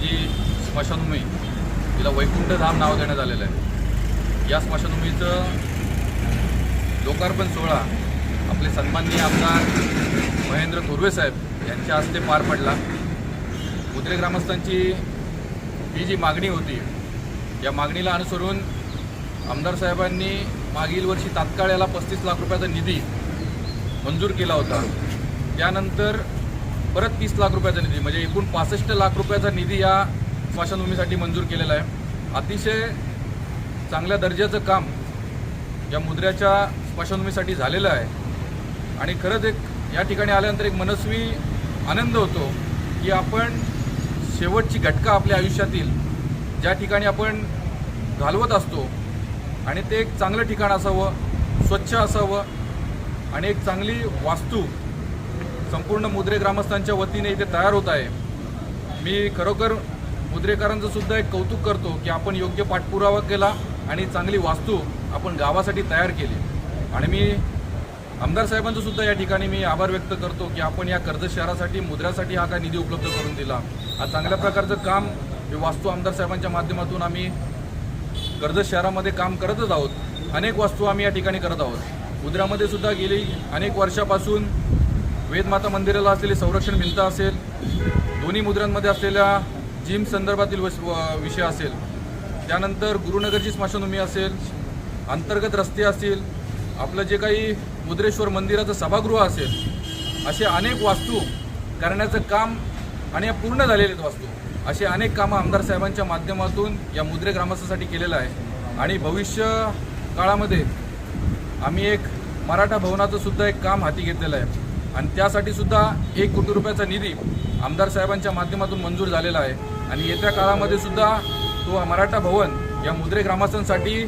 जी स्मशानभूमी तिला वैकुंठधाम नाव देण्यात आलेलं आहे. या स्मशानभूमीचं लोकार्पण सोहळा आपले सन्माननीय आमदार महेंद्र थोरवे साहेब यांच्या हस्ते पार पडला. मुद्रे ग्रामस्थांची ही जी मागणी होती या मागणीला अनुसरून आमदार साहेबांनी मागील वर्षी तात्काळ याला पस्तीस लाख रुपयाचा निधी मंजूर केला होता. त्यानंतर परत तीस लाख रुपयाचा निधी म्हणजे एकूण पासष्ट लाख रुपयाचा निधी या स्मशानभूमीसाठी मंजूर केलेला आहे. अतिशय चांगल्या दर्जाचं काम या मुद्र्याच्या स्मशानभूमीसाठी झालेलं आहे. आणि खरंच एक या ठिकाणी आल्यानंतर एक मनस्वी आनंद होतो की आपण शेवटची घटका आपल्या आयुष्यातील ज्या ठिकाणी आपण घालवत असतो आणि ते एक चांगलं ठिकाण असावं स्वच्छ असावं आणि एक चांगली वास्तू संपूर्ण मुद्रे ग्रामस्थांच्या वतीने इथे तयार होत आहे. मी खरोखर मुद्रेकरांचं सुद्धा एक कौतुक करतो की आपण योग्य पाठपुरावा केला आणि चांगली वास्तू आपण गावासाठी तयार केली. आणि मी आमदार साहेबांचं सुद्धा या ठिकाणी मी आभार व्यक्त करतो की आपण या कर्ज शहरासाठी मुद्रासाठी हा काय निधी उपलब्ध करून दिला. हा चांगल्या प्रकारचं काम हे वास्तू आमदार साहेबांच्या माध्यमातून आम्ही कर्जत शहरामध्ये काम करतच आहोत. अनेक वास्तू आम्ही या ठिकाणी करत आहोत. मुद्रामध्ये सुद्धा गेली अनेक वर्षापासून वेदमाता मंदिराला असलेली संरक्षण भिंत असेल दोन्ही मुद्रांमध्ये असलेल्या जिम संदर्भातील व- विषय असेल त्यानंतर गुरुनगरची स्मशानभूमी असेल अंतर्गत रस्ते असतील आपलं जे काही मुद्रेश्वर मंदिराचं सभागृह असेल असे अनेक वास्तू करण्याचं काम आणि या पूर्ण झालेले आहेत वास्तू असे अनेक कामं आमदार साहेबांच्या माध्यमातून या मुद्रे ग्रामस्थासाठी केलेलं आहे. आणि भविष्य काळामध्ये आम्ही एक मराठा भवनाचं सुद्धा एक काम हाती घेतलेलं आहे. आणि त्यासाठी सुद्धा एक कोटी रुपयाचा निधी आमदार साहेबांच्या माध्यमातून मंजूर झालेला आहे. आणि येत्या काळामध्ये सुद्धा तो मराठा भवन या मुद्रे ग्रामस्थांसाठी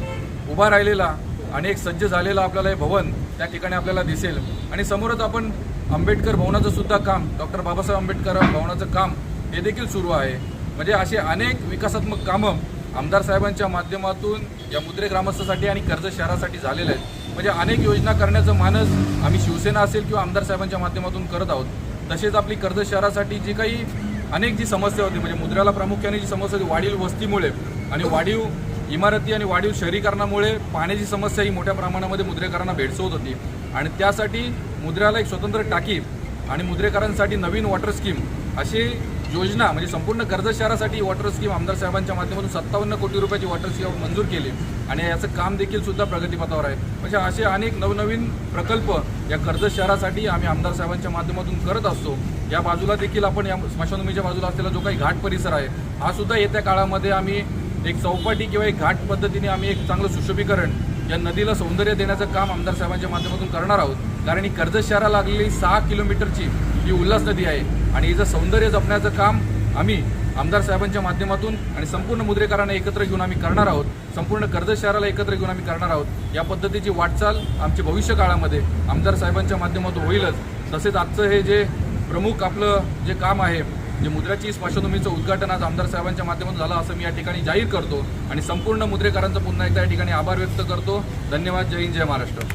उभा राहिलेला आणि एक सज्ज झालेला आपल्याला हे भवन त्या ठिकाणी आपल्याला दिसेल. आणि समोरच आपण आंबेडकर भवनाचं सुद्धा काम डॉक्टर बाबासाहेब आंबेडकर भवनाचं काम हे देखील सुरू आहे. म्हणजे असे अनेक विकासात्मक कामं आमदार साहेबांच्या माध्यमातून या मुद्रे ग्रामस्थासाठी आणि कर्जत शहरासाठी झालेलं आहे म्हणजे अनेक योजना करण्याचं मानस आम्ही शिवसेना असेल किंवा आमदार साहेबांच्या माध्यमातून करत आहोत. तसेच आपली कर्जत शहरासाठी जी काही अनेक जी समस्या होती म्हणजे मुद्राला प्रामुख्याने जी समस्या होती वाढीव वस्तीमुळे आणि वाढीव इमारती आणि वाढीव शहरीकरणामुळे पाण्याची समस्या ही मोठ्या प्रमाणामध्ये मुद्रेकरांना भेडसवत होती. आणि त्यासाठी मुद्राला एक स्वतंत्र टाकी आणि मुद्रेकरांसाठी नवीन वॉटर स्कीम अशी योजना म्हणजे संपूर्ण कर्जत शहरासाठी वॉटर स्कीम आमदार साहेबांच्या माध्यमातून सत्तावन्न कोटी रुपयाची वॉटर स्कीम मंजूर केली. आणि याचं काम देखील सुद्धा प्रगतीपथावर आहे. म्हणजे असे अनेक नवनवीन प्रकल्प या कर्जत शहरासाठी आम्ही आमदार साहेबांच्या माध्यमातून करत असतो. या बाजूला देखील आपण या स्मशानभूमीच्या बाजूला असलेला जो काही घाट परिसर आहे हा सुद्धा येत्या काळामध्ये आम्ही एक चौपाटी किंवा एक घाट पद्धतीने आम्ही एक चांगलं सुशोभीकरण या नदीला सौंदर्य देण्याचं काम आमदार साहेबांच्या माध्यमातून करणार आहोत. कारण ही कर्जत शहराला लागलेली सहा किलोमीटरची ही उल्हास नदी आहे. आणि हिचं सौंदर्य जपण्याचं काम आम्ही आमदार साहेबांच्या माध्यमातून आणि संपूर्ण मुद्रेकरांना एकत्र घेऊन आम्ही करणार आहोत. संपूर्ण कर्जत शहराला एकत्र घेऊन आम्ही करणार आहोत. या पद्धतीची वाटचाल आमची भविष्य काळामध्ये आमदार साहेबांच्या माध्यमातून होईलच. तसेच आजचं हे जे प्रमुख आपलं जे काम आहे जे मुद्राची स्मशानभूमीचं उद्घाटन आज आमदार साहेबांच्या माध्यमातून झालं असं मी या ठिकाणी जाहीर करतो. आणि संपूर्ण मुद्रेकरांचं पुन्हा एकदा या ठिकाणी आभार व्यक्त करतो. धन्यवाद. जय हिंद जय महाराष्ट्र.